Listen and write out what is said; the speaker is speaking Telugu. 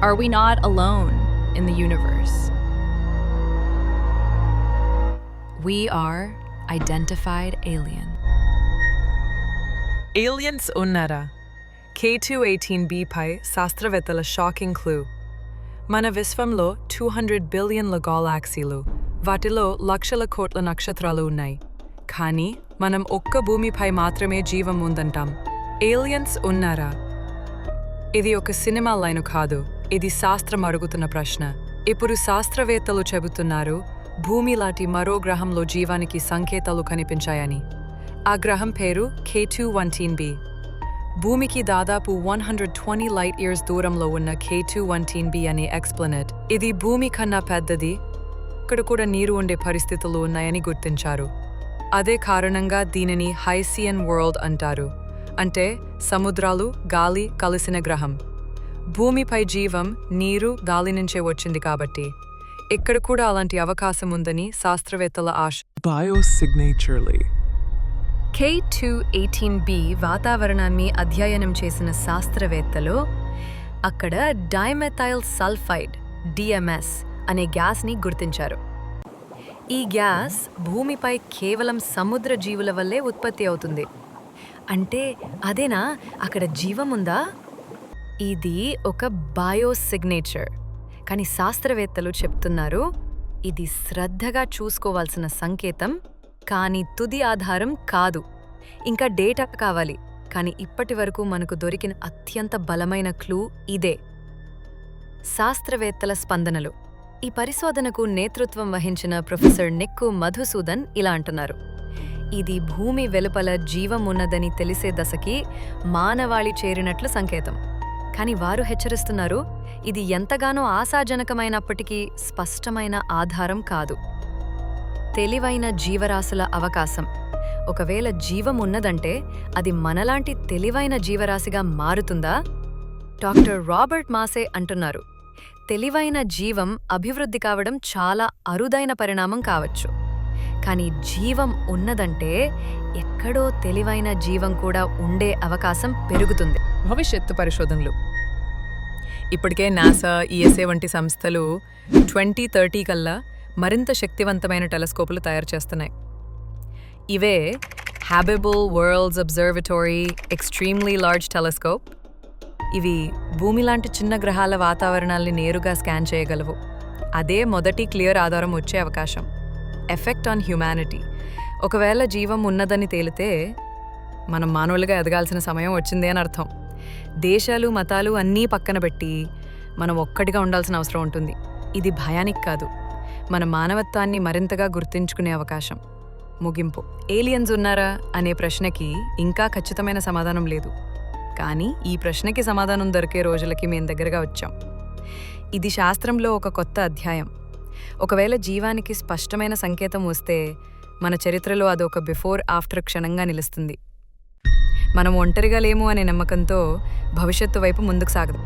Are we not alone in the universe? We are identified alien. Aliens ఉన్నారా కే టూ ఎయిటీన్ పై శాస్త్రవేత్తల షాకింగ్ క్లూ మన విశ్వంలో టూ హండ్రెడ్ బిలియన్ల గాలాక్సీలు వాటిలో లక్షల కోట్ల నక్షత్రాలు ఉన్నాయి కానీ మనం ఒక్క భూమిపై మాత్రమే జీవం ఉందంటాం ఏలియన్స్ ఉన్నారా ఇది ఒక సినిమా లైను కాదు ఇది శాస్త్రం అడుగుతున్న ప్రశ్న. ఇప్పుడు శాస్త్రవేత్తలు చెబుతున్నారు భూమి లాంటి మరో గ్రహంలో జీవానికి సంకేతాలు కనిపించాయని. ఆ గ్రహం పేరు కే టూ వన్టీన్ బి భూమికి దాదాపు one hundred twenty light years దూరంలో ఉన్న కే టూ వన్టీన్ బి అనే ఎక్స్ప్లెనెట్ ఇది భూమి కన్నా పెద్దది ఇక్కడ కూడా నీరు ఉండే పరిస్థితులు ఉన్నాయని గుర్తించారు. అదే కారణంగా దీనిని హైసియన్ వరల్డ్ అంటారు. అంటే సముద్రాలు గాలి కలిసిన గ్రహం. భూమిపై జీవం నీరు గాలి నుంచే వచ్చింది కాబట్టి. ఇక్కడ కూడా అలాంటి అవకాశం ఉందని శాస్త్రవేత్తల ఆశ. Biosignaturely. K two eighteen B వాతావరణాన్ని అధ్యయనం చేసిన శాస్త్రవేత్తలు అక్కడ డైమెథైల్ సల్ఫైడ్ డిఎంఎస్ అనే గ్యాస్ని గుర్తించారు. ఈ గ్యాస్ భూమిపై కేవలం సముద్ర జీవుల వల్లే ఉత్పత్తి అవుతుంది. అంటే అదేనా? అక్కడ జీవం ఉందా? ఇది ఒక బయోసిగ్నేచర్. కానీ శాస్త్రవేత్తలు చెప్తున్నారు ఇది శ్రద్ధగా చూసుకోవాల్సిన సంకేతం కానీ తుది ఆధారం కాదు. ఇంకా డేటా కావాలి కానీ ఇప్పటి వరకు మనకు దొరికిన అత్యంత బలమైన క్లూ ఇదే. శాస్త్రవేత్తల స్పందనలు. ఈ పరిశోధనకు నేతృత్వం వహించిన ప్రొఫెసర్ నెక్కు మధుసూదన్ ఇలా అంటున్నారు. ఇది భూమి వెలుపల జీవం ఉన్నదని తెలిసే దశకి మానవాళి చేరినట్లు సంకేతం. కానీ వారు హెచ్చరిస్తున్నారు ఇది ఎంతగానో ఆశాజనకమైనప్పటికీ స్పష్టమైన ఆధారం కాదు. తెలివైన జీవరాశుల అవకాశం. ఒకవేళ జీవం ఉన్నదంటే అది మనలాంటి తెలివైన జీవరాశిగా మారుతుందా? డాక్టర్ రాబర్ట్ మాసే అంటున్నారు. తెలివైన జీవం అభివృద్ధి కావడం చాలా అరుదైన పరిణామం కావచ్చు. కానీ జీవం ఉన్నదంటే ఎక్కడో తెలివైన జీవం కూడా ఉండే అవకాశం పెరుగుతుంది. భవిష్యత్తు పరిశోధనలు. ఇప్పటికే నాసా ఈఎస్ఏ వంటి సంస్థలు ట్వంటీ థర్టీ కల్లా మరింత శక్తివంతమైన టెలిస్కోపులు తయారు చేస్తున్నాయి. ఇవే habitable worlds observatory extremely large telescope ఇవి భూమి లాంటి చిన్న గ్రహాల వాతావరణాల్ని నేరుగా స్కాన్ చేయగలవు. అదే మొదటి క్లియర్ ఆధారం వచ్చే అవకాశం. Effect on humanity. ఒకవేళ జీవం ఉన్నదని తేలితే మనం మానవులుగా ఎదగాల్సిన సమయం వచ్చింది అని అర్థం. దేశాలు మతాలు అన్నీ పక్కన పెట్టి మనం ఒక్కటిగా ఉండాల్సిన అవసరం ఉంటుంది. ఇది భయానికి కాదు. మన మానవత్వాన్ని మరింతగా గుర్తించుకునే అవకాశం. ముగింపు. ఏలియన్స్ ఉన్నారా? అనే ప్రశ్నకి ఇంకా ఖచ్చితమైన సమాధానం లేదు. కానీ ఈ ప్రశ్నకి సమాధానం దొరికే రోజులకి మేము దగ్గరగా వచ్చాం. ఇది శాస్త్రంలో ఒక కొత్త అధ్యాయం. ఒకవేళ జీవానికి స్పష్టమైన సంకేతం వస్తే మన చరిత్రలో అదొక బిఫోర్ ఆఫ్టర్ క్షణంగా నిలుస్తుంది. మనం ఒంటరిగా లేము అనే నమ్మకంతో భవిష్యత్తు వైపు ముందుకు సాగదు.